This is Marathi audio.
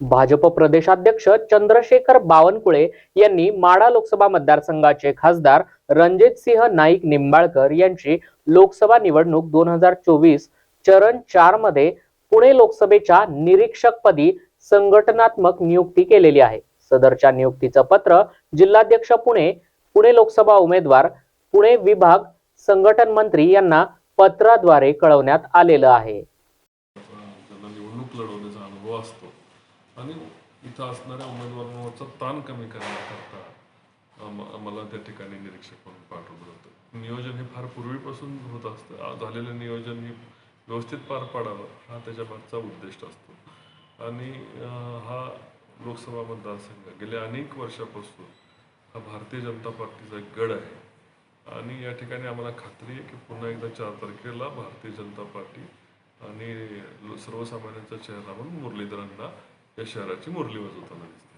भाजप प्रदेशाध्यक्ष चंद्रशेखर बावनकुळे यांनी माडा लोकसभा मतदारसंघाचे खासदार रणजित सिंह नाईक निंबाळकर यांची लोकसभा निवडणूक दोन हजार चोवीस चरण चारमध्ये पुणे लोकसभेच्या निरीक्षकपदी संघटनात्मक नियुक्ती केलेली आहे. सदरच्या नियुक्तीचं पत्र जिल्हाध्यक्ष पुणे पुणे लोकसभा उमेदवार पुणे विभाग संघटन मंत्री यांना पत्राद्वारे कळवण्यात आलेलं आहे. आणि इथं असणाऱ्या उमेदवारांवरचा ताण कमी करण्याकरता आम्हाला त्या ठिकाणी निरीक्षक म्हणून पाठवलं होतं. नियोजन हे फार पूर्वीपासून होत असतं. झालेलं नियोजन हे व्यवस्थित पार पाडावं हा त्याच्या मागचा उद्दिष्ट असतो. आणि हा लोकसभा मतदारसंघ गेल्या अनेक वर्षापासून हा भारतीय जनता पार्टीचा एक गड आहे. आणि या ठिकाणी आम्हाला खात्री आहे की पुन्हा एकदा चार तारखेला भारतीय जनता पार्टी आणि सर्वसामान्यांचा चेहरा म्हणून मुरलीधरांना या शहराची मुरली वाजवताना दिसते.